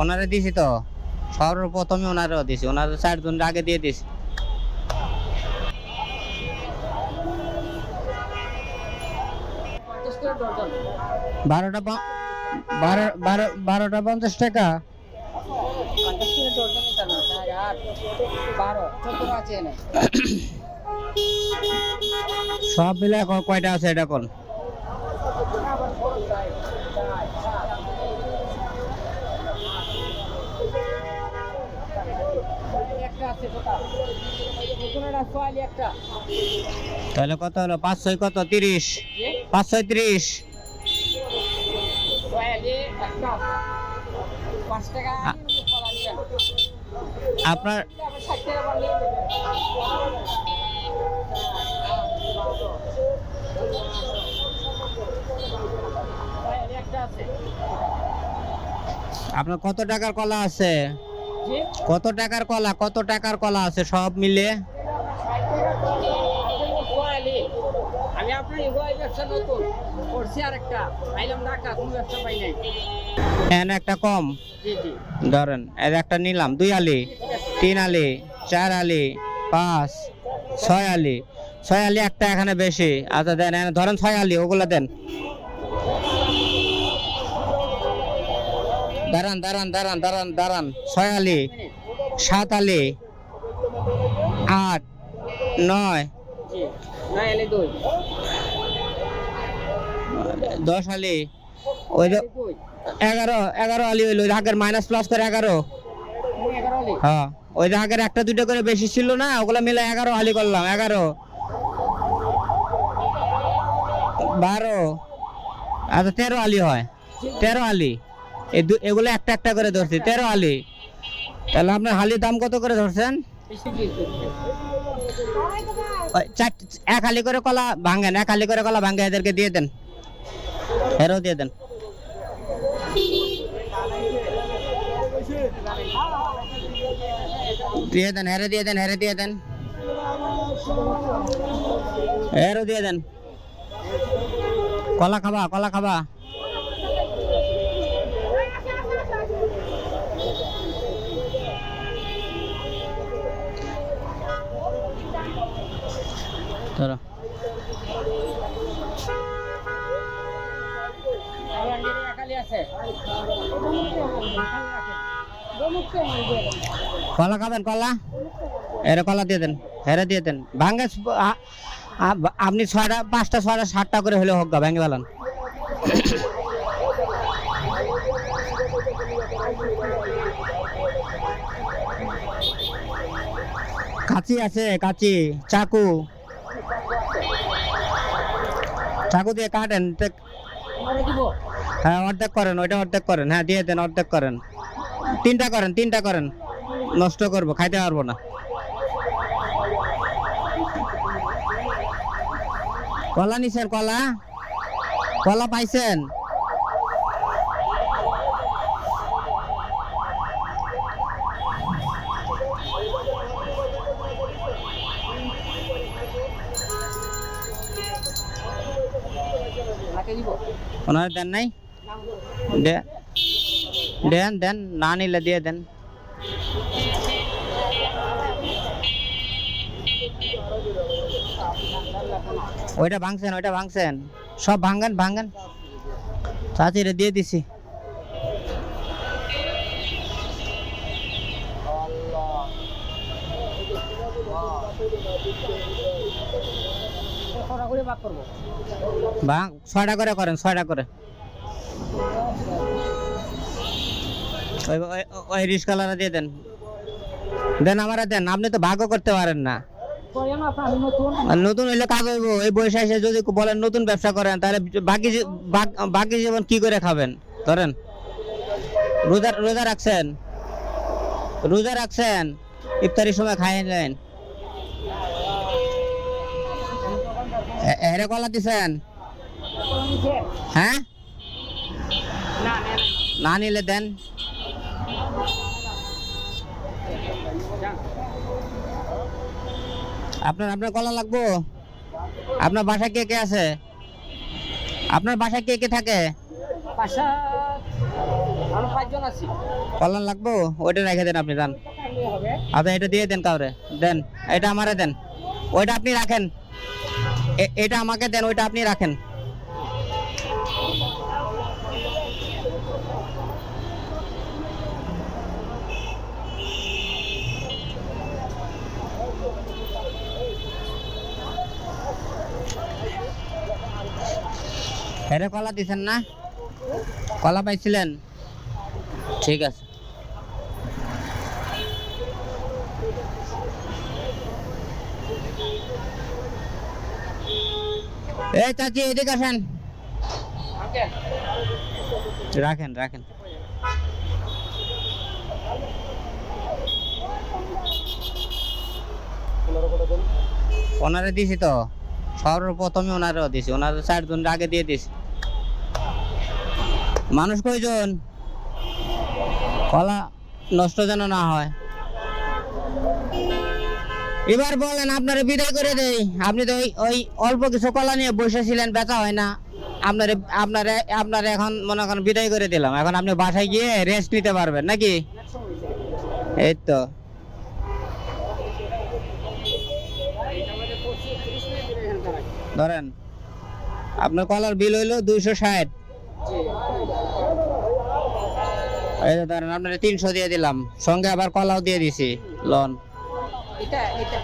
ওনারে দিছি তো। সর্বপ্রথমে ওনারেও দিছি। ওনার চারজন আগে দিয়ে দিছি। বারোটা বারো বারো বারোটা পঞ্চাশ টাকা। সব মিলে এখন কয়টা আছে এটা কোন তাহলে কত হলো? পাঁচ ছয় কত? তিরিশ। পাঁচ ছয় তিরিশ। আপনার আপনার কত টাকার কলা আছে? কত টাকার কলা? কত টাকার কলা আছে? সব মিলে? আমি আপনার ইগোয়াই ব্যবসা নতুন। করছি আর একটা আইলাম ঢাকা কোনো ব্যবসা পাই নাই। এন একটা কম। ধরেন এর একটা নিলাম। দুই আলি তিন আলি চার আলি পাঁচ ছয় আলি। ছয় আলি একটা এখানে বেশি। আচ্ছা দেন ধরেন ছয় আলি ওগুলো দেন। দাঁড়ান দাঁড়ান দাঁড়ান দাঁড়ান দাঁড়ান। ছয় আলি, সাত আলি, আট, নয়, দশ আলি, ওই এগারো এগারো আলি হইল আগের মাইনাস প্লাস করে এগারো। হ্যাঁ ওই আগের একটা দুটো করে বেশি ছিল না, ওগুলো মিলে এগারো আলি করলাম, এগারো। বারো আচ্ছা তেরো আলি হয়, তেরো আলি। এগুলো একটা একটা করে ধরছি। তেরো আলি। তাহলে আপনার হালির দাম কত করে ধরছেন? এক হালি করে কলা ভাঙেন এক হালি করে কলা ভাঙে এদেরকে দিয়ে দেন। এরও দিয়ে দেন। দিয়ে দেন হেরে দিয়ে দেন হেরে দিয়ে দেন। এরও দিয়ে দেন। কলা খাবা কলা খাবা। কলা খাবেন, কলা? এরে কলা দিয়ে দেন হেরে দিয়ে দেন। ভাঙ্গে আপনি ছয়টা, পাঁচটা, ছয়টা, সাতটা করে হলে হোক গা, ভেঙে ফেলান। কাচি আছে, কাচি, চাকু। চাকু দিয়ে কাটেন হ্যাঁ অর্ধেক করেন, ওইটা অর্ধেক করেন। হ্যাঁ দিয়ে দেন, অর্ধেক করেন। তিনটা করেন তিনটা করেন। নষ্ট করব, খাইতে পারব না। কলা নিছেন, কলা? কলা পাইছেন নাকে দিব ওনার দেন নাই দেন দেন না নিলে দিয়ে দেন ওইটা ভাঙছেন ওইটা ভাঙছেন সব ভাঙেন ভাঙেন চাচিরে দিয়ে দিছি ছটা করে ভাগ করব। ভাঙ ছয়টা করে করেন ছয়টা করে। ওই ওই- রিস্কালারা দিয়ে দেন। দেন আমারা দেন আপনি তো ভাগও করতে পারেন না। নতুন। হইলে কাজ হইব এই বয়সে এসে যদি বলেন নতুন ব্যবসা করেন তাহলে বাকি বাকি জীবন কি করে খাবেন? ধরেন রোজা রোজা রাখছেন রোজা রাখছেন ইফতারির সময় খাইয়ে নেন এরে কলা দিছেন? হ্যাঁ? না নিলে দেন। আপনার আপনার কলা লাগবো? আপনার বাসায় কে কে আছে? আপনার বাসায় কে কে থাকে? কল্যাণ লাগবো? ওইটা রেখে দেন আপনি হবে আচ্ছা এটা দিয়ে দেন কাউরে। দেন, এটা আমারে দেন। ওইটা আপনি রাখেন। এটা আমাকে দেন ওইটা আপনি রাখেন। হেরে কলা দিছেন না? কলা পাইছিলেন? ঠিক আছে। এই চাচি, এদিকে আসেন। রাখেন রাখেন। ওনারে দিছি তো। সর্বপ্রথমে ওনারেও দিছি। ওনার চারজন আগে দিয়ে দিছি। মানুষ কয়জন? কলা নষ্ট যেন না হয়। এবার বলেন, আপনারে বিদায় করে দেই। আপনি তো ওই অল্প কিছু কলা নিয়ে বসেছিলেন বেচা হয় না। আপনারে আপনারে আপনারে এখন মনে করেন বিদায় করে দিলাম। এখন আপনি বাসায় গিয়ে রেস্ট নিতে পারবেন, নাকি? এই তো। ধরেন, আপনার কলার বিল হইল দুইশো ষাট। এই যে ধরেন, আপনার তিনশো দিয়ে দিলাম। সঙ্গে আবার কলাও দিয়ে দিছি লোন এটা এটা।